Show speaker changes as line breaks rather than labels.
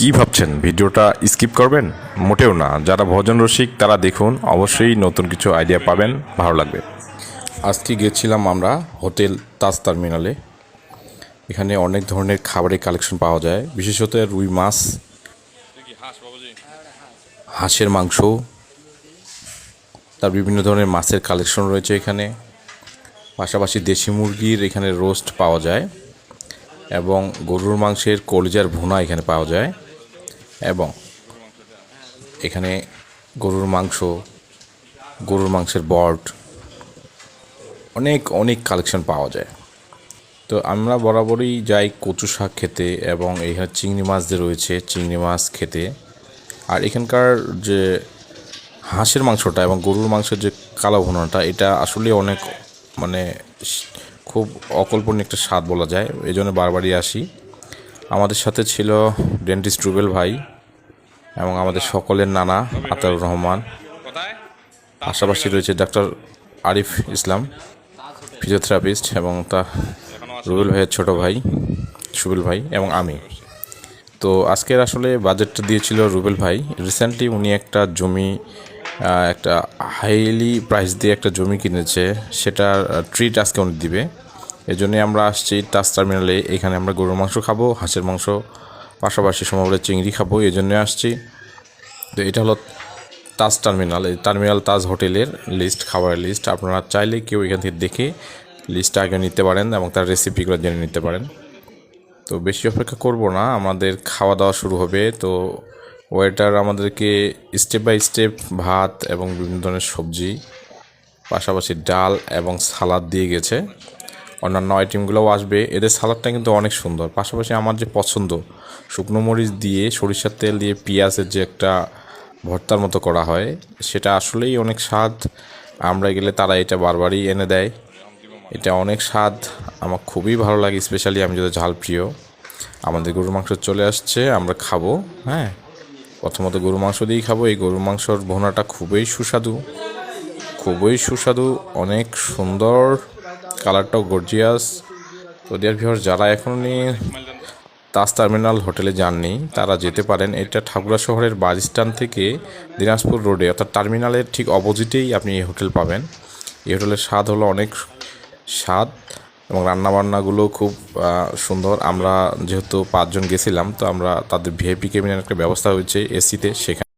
কি ভাবছেন? ভিডিওটা স্কিপ করবেন? মোটেও না। যারা ভোজন রসিক, তারা দেখুন, অবশ্যই নতুন কিছু আইডিয়া পাবেন, ভালো লাগবে। আজকে গেছিলাম আমরা হোটেল তাজ টার্মিনালে। এখানে অনেক ধরনের খাবারের কালেকশন পাওয়া যায়। বিশেষত রুই মাছ, হাঁসের মাংস, তার বিভিন্ন ধরনের মাছের কালেকশন রয়েছে এখানে। পাশাপাশি দেশি মুরগির এখানে রোস্ট পাওয়া যায় এবং গরুর মাংসের কলিজার ভুনা এখানে পাওয়া যায়। এবং এখানে গরুর মাংস, গরুর মাংসের বট, অনেক অনেক কালেকশন পাওয়া যায়। তো আমরা বরাবরই যাই কচু শাক খেতে এবং এখানে চিংড়ি মাছ যে রয়েছে চিংড়ি মাছ খেতে। আর এখানকার যে হাঁসের মাংসটা এবং গরুর মাংসের যে কালো ভুনাটা এটা আসলে অনেক মানে খুব অকল্পনীয় একটা স্বাদ বলা যায়। এই জন্য বারবারই আসি। আমাদের সাথে ছিল ডেন্টিস্ট রুবেল ভাই এবং আমাদের সকলের নানা আতাউর রহমান। পাশাপাশি রয়েছে ডাক্তার আরিফ ইসলাম ফিজিওথেরাপিস্ট এবং তা রুবেল ভাইয়ের ছোট ভাই সুবেল ভাই এবং আমি। তো আজকের আসলে বাজেটটা দিয়েছিল রুবেল ভাই। রিসেন্টলি উনি একটা জমি একটা হাইলি প্রাইস দিয়ে একটা জমি কিনেছে। সেটার ট্রিট আজকে উনি দিবে। এই জন্যই আমরা আসছি টাচ টার্মিনালে। এখানে আমরা গরুর মাংস খাব, হাঁসের মাংস, পাশাপাশি সম্ভবত চিংড়ি খাব এই জন্যই আসছি। তো এটা হলো তাজ টার্মিনাল। এই টার্মিনাল তাজ হোটেলের লিস্ট খাবারের লিস্ট আপনারা চাইলে কেউ এখান থেকে দেখে লিস্টটা আগে নিতে পারেন এবং তার রেসিপিগুলো জেনে নিতে পারেন। তো বেশি অপেক্ষা করব না, আমাদের খাওয়া দাওয়া শুরু হবে। তো ওয়েটার আমাদেরকে স্টেপ বাই স্টেপ ভাত এবং বিভিন্ন ধরনের সবজি, পাশাপাশি ডাল এবং সালাদ দিয়ে গেছে। অন্যান্য আইটেমগুলোও আসবে। এদের সালাদটা কিন্তু অনেক সুন্দর। পাশাপাশি আমার যে পছন্দ, শুকনো মরিচ দিয়ে সরিষার তেল দিয়ে পেঁয়াজের যে একটা ভর্তার মতো করা হয়, সেটা আসলেই অনেক স্বাদ। আমরা গেলে তারা এটা বারবারই এনে দেয়। এটা অনেক স্বাদ। আমার খুবই ভালো লাগে স্পেশালি আমি যদি ঝাল প্রিয় আমাদের গরুর মাংস চলে আসছে, আমরা খাব হ্যাঁ? প্রথমত গরু মাংস দিয়েই খাব। এই গরুর মাংসর ভোনাটা খুবই সুস্বাদু। খুবই সুস্বাদু, অনেক সুন্দর। কালারটাও গর্জিয়াস তো ডিয়ার ভিউয়ার যারা এখনই তাজ টার্মিনাল হোটেলে যাননি, তারা যেতে পারেন। এটা ঠাকুরা শহরের বাস স্ট্যান্ড থেকে দিনাজপুর রোডে। অর্থাৎ টার্মিনালের ঠিক অপোজিটেই আপনি এই হোটেল পাবেন। এই হোটেলের স্বাদ হলো অনেক স্বাদ এবং রান্নাবান্নাগুলো খুব সুন্দর। আমরা যেহেতু পাঁচজন গেছিলাম, তো আমরা তাদের ভিআইপি কেবিনের একটা ব্যবস্থা হয়েছে এসিতে সেখানে